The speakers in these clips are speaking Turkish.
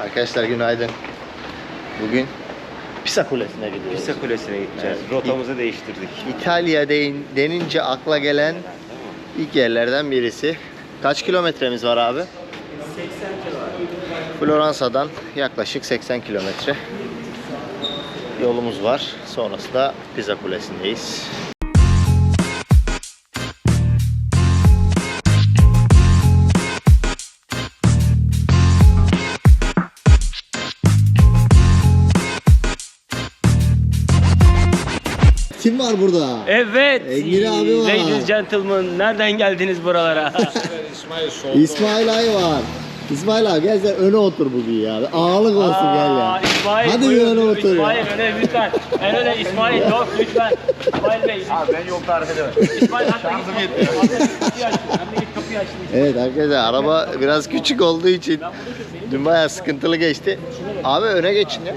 Arkadaşlar günaydın. Bugün Pisa Kulesi'ne gidiyoruz. Pisa Kulesi'ne gideceğiz. Evet. Rotamızı değiştirdik. İtalya deyin, denince akla gelen ilk yerlerden birisi. Kaç kilometremiz var abi? 80 Floransa'dan yaklaşık 80 kilometre yolumuz var. Sonrası da Pisa Kulesi'ndeyiz. Kim var burada? Evet. Engin abi var. Ladies gentlemen nereden geldiniz buralara? İsmail Ay var. İsmail abi gel sen öne otur bugün ya. Ağalık olsun gel Aa, ya. İsmail Hadi bir öne otur ya. İsmail öne lütfen. En öne İsmail yok lütfen. İsmail Bey. Abi ben yol tarif edemem. İsmail hatta Şarjım yetmiyor. Evet arkadaşlar araba biraz küçük olduğu için dün bayağı sıkıntılı geçti. Abi öne geçin ya.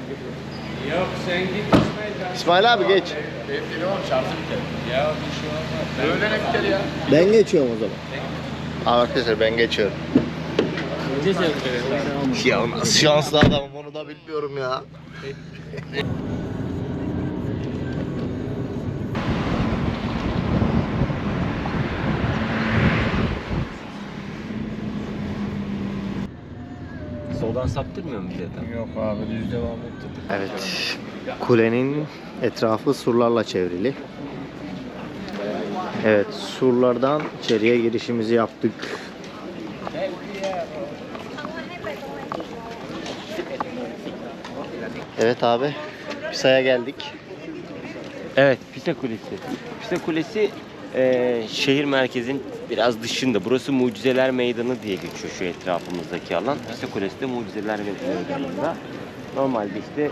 Yok sen git İsmail. İsmail abi geç. Benim telefonum şarjı biter. Ya bir şey olmaz. Öğlene biter ya. Ben geçiyorum o zaman. Abi arkadaşlar ben geçiyorum. Ya nasıl şanslı adamım onu da bilmiyorum ya. Saptırmıyor mu bize de? Yok abi düz devam et. Evet. Kulenin etrafı surlarla çevrili. Evet, surlardan içeriye girişimizi yaptık. Evet abi, Pisa'ya geldik. Evet, Pisa Kulesi. Pisa Kulesi e, şehir merkezin biraz dışında. Burası Mucizeler Meydanı diye geçiyor şu etrafımızdaki alan. Pisa Kulesi de Mucizeler Meydanı'nda. Normalde işte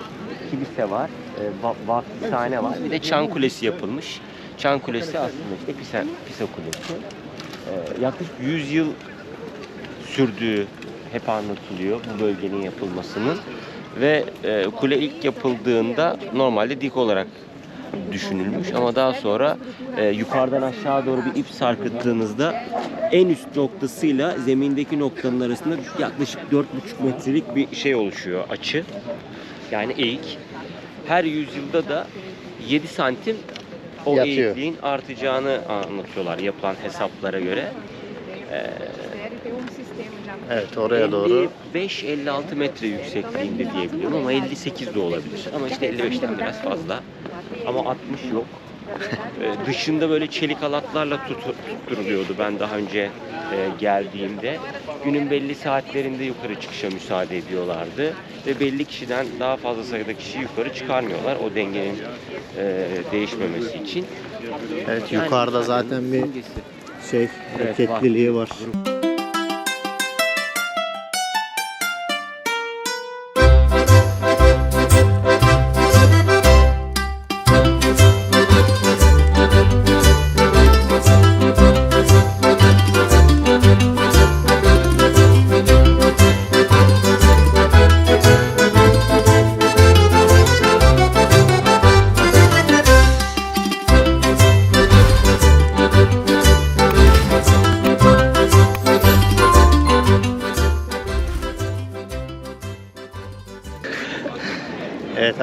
kilise var, e, va- vakıfhane var. Bir de Çan Kulesi yapılmış. Çan Kulesi aslında işte Pisa, Pisa Kulesi. E, yaklaşık 100 yıl sürdüğü hep anlatılıyor bu bölgenin yapılmasının. Ve e, kule ilk yapıldığında normalde dik olarak düşünülmüş ama daha sonra e, yukarıdan aşağı doğru bir ip sarkıttığınızda en üst noktasıyla zemindeki noktanın arasında yaklaşık 4,5 metrelik bir şey oluşuyor açı. Yani eğik. Her yüzyılda da 7 santim o Yatıyor. eğikliğin artacağını anlatıyorlar yapılan hesaplara göre. Evet, oraya doğru. 55-56 metre yüksekliğinde diyebiliyorum ama 58 de olabilir. Ama işte 55'ten biraz fazla. Ama 60 yok. Ee, dışında böyle çelik halatlarla tutu- tutturuluyordu ben daha önce e, geldiğimde. Günün belli saatlerinde yukarı çıkışa müsaade ediyorlardı. Ve belli kişiden daha fazla sayıda kişi yukarı çıkarmıyorlar o dengenin e, değişmemesi için. Evet, Yani yukarıda zaten bir dengesi. şey, Evet, hareketliliği var.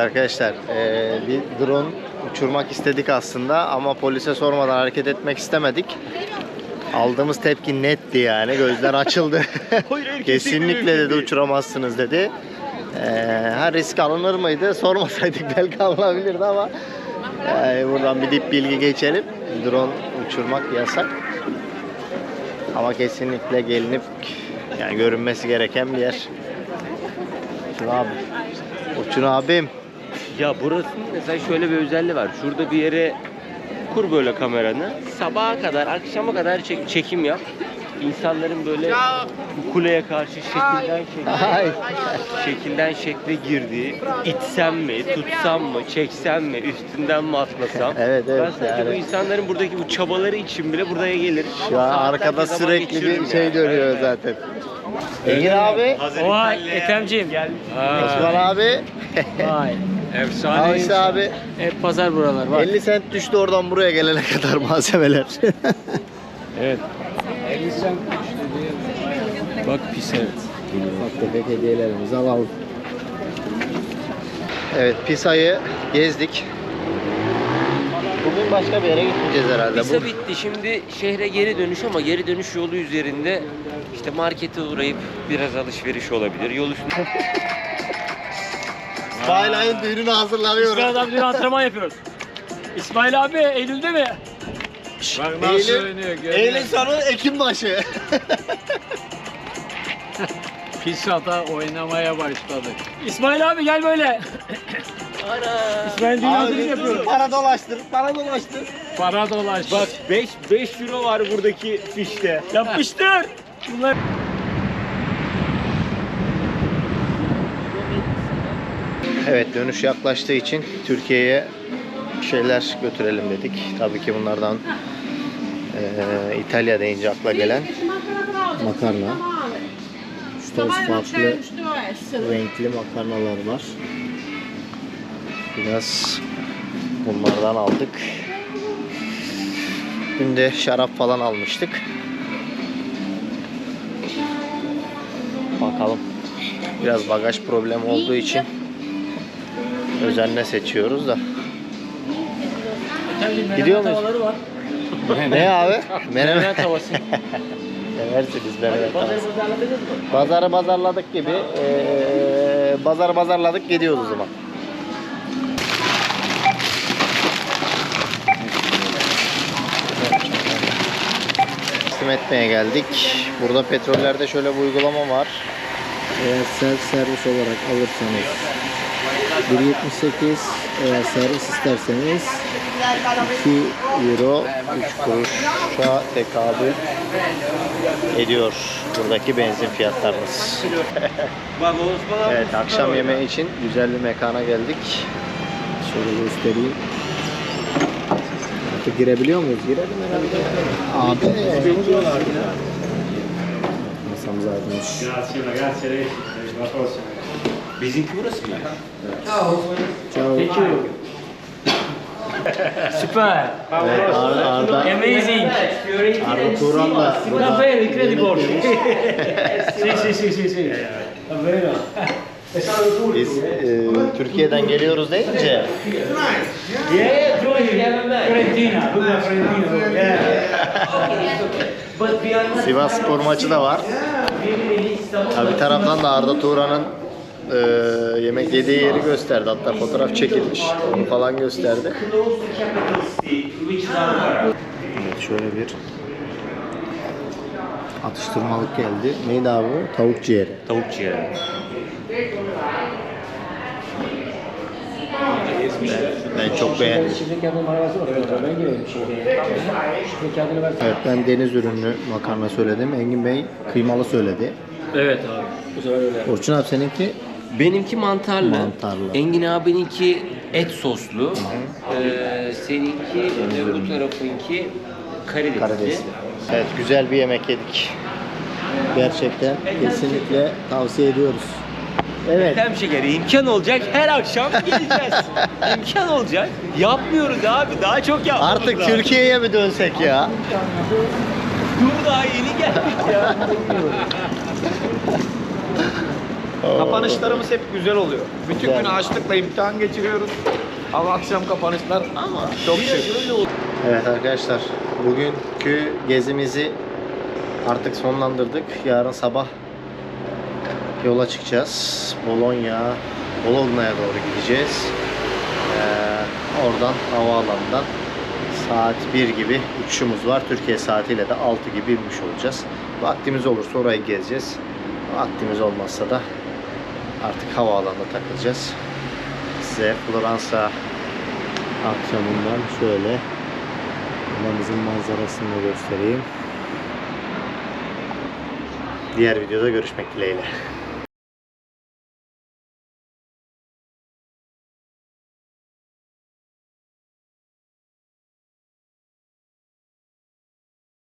Arkadaşlar eee, bir drone uçurmak istedik aslında ama polise sormadan hareket etmek istemedik. Aldığımız tepki netti yani gözler açıldı. Kesinlikle dedi uçuramazsınız dedi. Eee ha risk alınır mıydı sormasaydık belki alınabilirdi ama eee, buradan bir dip bilgi geçelim. Drone uçurmak yasak. Ama kesinlikle gelinip yani görünmesi gereken bir yer. Uçun abi. Uçun abim. Ya burasının mesela şöyle bir özelliği var. Şurada bir yere kur böyle kameranı. Sabaha kadar, akşama kadar çek- çekim yap. İnsanların böyle bu kuleye karşı şekilden şekle, şekilden şekle girdiği, itsem mi, tutsam mı, çeksem mi, üstünden mi atlasam. Evet, evet, Ben sadece bu yani. insanların buradaki bu çabaları için bile buraya gelir. Şu an Saatlerce arkada zaman sürekli geçiririm bir şey yani. dönüyor Evet. zaten. Engin abi, Vay Ethemciğim. Osman abi, Vay. Efsane. Avis abi. Hep pazar buralar bak. 50 sent düştü oradan buraya gelene kadar malzemeler. Evet. Elisen Bak pis evet. Ufak tefek hediyelerimizi alalım. Evet Pisa'yı gezdik. Bugün başka bir yere gitmeyeceğiz herhalde. Pisa Bu bitti. Şimdi şehre geri dönüş ama geri dönüş yolu üzerinde işte markete uğrayıp biraz alışveriş olabilir. Yol üstünde Baylay'ın düğününü hazırlanıyoruz. İsmail abi dün antrenman yapıyoruz. İsmail abi Eylül'de mi? Bak nasıl Eylül- oynuyor. Eylül sonu Ekim başı. Pisa'da oynamaya başladık. İsmail abi gel böyle. İsmail dün hazırlık yapıyoruz. Para dolaştır, para dolaştır. Para dolaş. Bak 5 5 euro var buradaki fişte. Yapıştır. Bunlar Evet dönüş yaklaştığı için Türkiye'ye şeyler götürelim dedik. Tabii ki bunlardan eee İtalya deyince akla gelen makarna. Üç farklı renkli makarnalar var. Biraz bunlardan aldık. Dün de şarap falan almıştık. Bakalım. Biraz bagaj problemi olduğu için özenle seçiyoruz da. Gidiyor muyuz? Var. ne abi? Menemen. Tavası. Seversiniz menemen tavası. Pazarı pazarladık gibi. Eee pazarı pazarladık gidiyoruz o zaman. Teslim etmeye geldik. Burada petrollerde şöyle bir uygulama var. Eğer self servis olarak alırsanız 1.78 eğer servis isterseniz 2 euro 3 kuruşa tekabül ediyor buradaki benzin fiyatlarımız. Evet akşam yemeği için güzel bir mekana geldik. Şöyle göstereyim. Artık girebiliyor muyuz? Girelim herhalde. Abi. Masamız aydınmış. Bizimki burası mı? Ciao. Süper. Evet, Arda, Arda, Amazing. Arda Turan da Davvero incredible. Sì, sì, sì, sì, sì. Davvero. Biz e, Türkiye'den geliyoruz deyince Yeah, Fiorentina. Fiorentina? Sivas spor maçı da var. Ya bir taraftan da Arda Turan'ın e, yemek yediği yeri gösterdi. Hatta fotoğraf çekilmiş. Onu falan gösterdi. Evet şöyle bir atıştırmalık geldi. Neydi abi bu? Tavuk ciğeri. Tavuk ciğeri. Ben çok beğendim. Ben kağıdını ver. Evet ben deniz ürünlü makarna söyledim. Engin Bey kıymalı söyledi. Evet abi. Bu sefer öyle. Orçun abi seninki Benimki mantarlı. Mantarlı. Engin abininki et soslu. Ee, seninki öbür tarafınki karidesli. karidesli. Evet güzel bir yemek yedik. Gerçekten kesinlikle tavsiye ediyoruz. Evet. Hem şekeri imkan olacak her akşam geleceğiz. imkan olacak. Yapmıyoruz abi daha çok yapmamız Artık lazım. Türkiye'ye mi dönsek ya? Dur daha yeni geldik ya. Kapanışlarımız hep güzel oluyor. Bütün gün açlıkla imtihan geçiriyoruz. Ama akşam kapanışlar ama çok şık. Evet arkadaşlar bugünkü gezimizi artık sonlandırdık. Yarın sabah yola çıkacağız. Bologna, Bologna'ya doğru gideceğiz. Ee, oradan havaalanından saat 1 gibi uçuşumuz var. Türkiye saatiyle de 6 gibi inmiş olacağız. Vaktimiz olursa orayı gezeceğiz. Vaktimiz olmazsa da artık havaalanında takılacağız. Size Floransa akşamından şöyle Adamızın manzarasını göstereyim. Diğer videoda görüşmek dileğiyle.